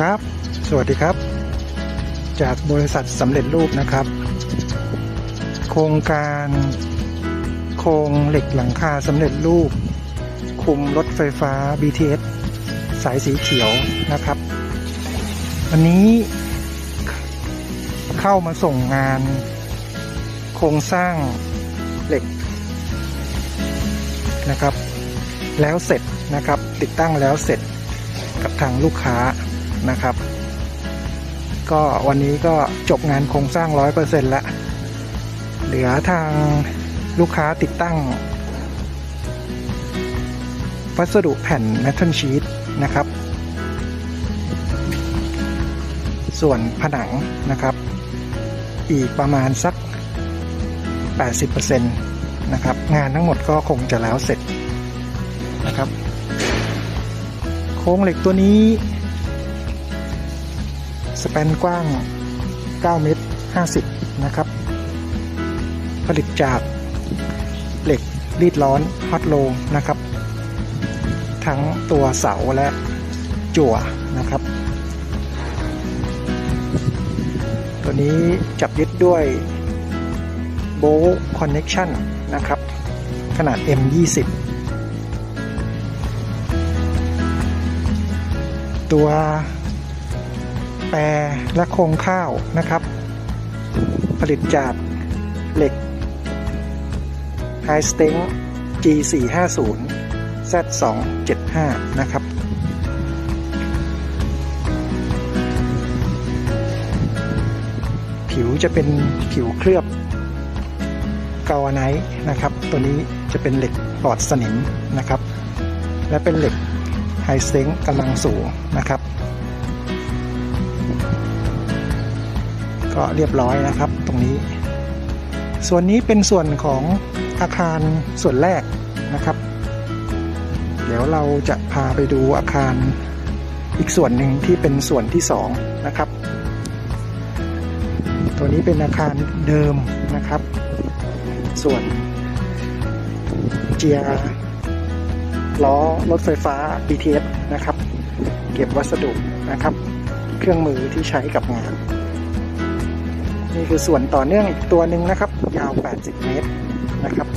ครับ สวัสดีครับ จากบริษัทสำเร็จรูปนะครับ โครงการโครงเหล็กหลังคาสำเร็จรูป คุมรถไฟฟ้า BTS สายสีเขียวนะครับ วันนี้เข้ามาส่งงาน โครงสร้างเหล็กนะครับ แล้วเสร็จนะครับ ติดตั้งแล้วเสร็จกับทางลูกค้า นะครับ ก็วันนี้ก็จบงานโครงสร้างร้อยเปอร์เซ็นต์แล้ว เหลือทางลูกค้าติดตั้ง วัสดุแผ่นแมทเทิลชีตนะครับ ส่วนผนังนะครับ อีกประมาณสัก 80%นะครับ งานทั้งหมดก็คงจะแล้วเสร็จนะครับ โครงเหล็กตัวนี้ สแปนกว้าง 9 เมตร 50 นะครับ ผลิตจากเหล็กรีดร้อนฮอตโลนะครับ ทั้งตัวเสาและจั่วนะครับ ตัวนี้จับยึดด้วยโบคอนเน็กชันนะครับ ขนาด M20 ตัว แปรและโครงข้าวนะครับ ผลิตจากเหล็ก High s t e n g G450 Z275 นะครับผิวจะเป็นผิวเคลือบกาวไนท์นะครับ ตัวนี้จะเป็นเหล็กปลอดสนิมนะครับ และเป็นเหล็กไฮสเต็งกำลังสูงนะครับ ก็เรียบร้อยนะครับตรงนี้ ส่วนนี้เป็นส่วนของอาคารส่วนแรกนะครับ เดี๋ยวเราจะพาไปดูอาคารอีกส่วนหนึ่งที่เป็นส่วนที่สองนะครับ ตัวนี้เป็นอาคารเดิมนะครับ ส่วนเจียร์ล้อรถไฟฟ้า BTS นะครับ เก็บวัสดุนะครับ เครื่องมือที่ใช้กับงาน นี่คือส่วนต่อเนื่องอีกตัวหนึ่งนะครับ ยาว 80 เมตรนะครับ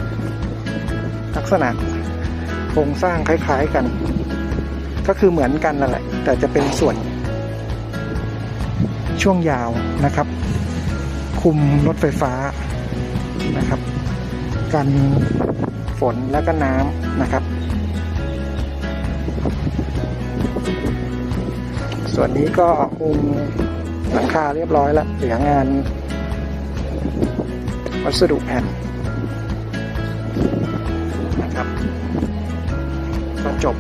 ลักษณะโครงสร้างคล้ายๆกัน ก็คือเหมือนกันนั่นแหละแต่จะเป็นส่วน ช่วงยาวนะครับ คุมรถไฟฟ้านะครับ กันฝนและก็น้ำนะครับ ส่วนนี้ก็คุมหลังคาเรียบร้อยแล้วเหลืองาน วัสดุแผ่นนะครับก็จบ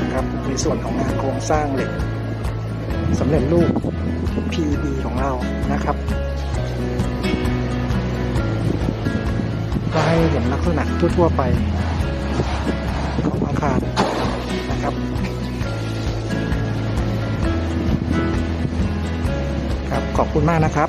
นะครับในส่วนของงานโครงสร้างเหล็กสำเร็จรูป PB ของเรานะครับก็ให้เห็นลักษณะทั่ว ๆ ไปของอาคารนะครับครับ ขอบคุณมากนะครับ